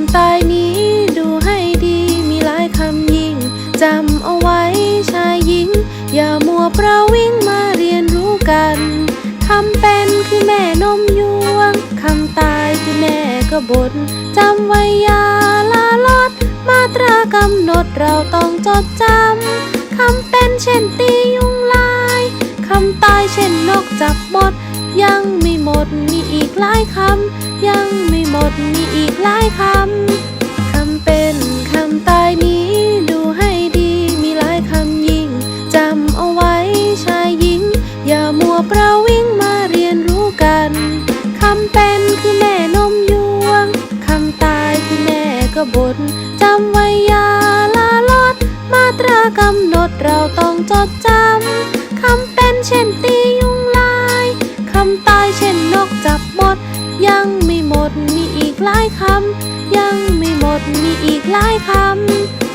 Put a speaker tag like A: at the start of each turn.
A: ำตายนี้ดูให้ดีมีหลายคำยิ่งจำเอาไว้ชายหญิง อย่ามัวประวิ่งมาเรียนรู้กันคำเป็นคือแม่นมยวงคำตายคือแม่กบฏจำไว้ยาลาลอด มาตรากำหนดเราต้องจดจำคำเป็นเช่นตียุงลายคำตายเช่นนกจับมด ยังไม่หมดมีอีกหลายคำ ยังไม่หมดมีอีกหลายคำ คำเป็นคำตายนี้ดูให้ดีมีหลายคำยิ่งจำเอาไว้ชายหญิง อย่ามัวประวิ่งมาเรียนรู้กัน คำเป็นคือแม่นมยวง คำตายคือแม่กบฏจำไว้ยาลาลด มาตรากำหนดเราต้องจดจำ คำเป็นเช่นตียุงลาย คำตายเช่นนกจับ ยังไม่หมดมีอีกหลายคำ ยังไม่หมดมีอีกหลายคำ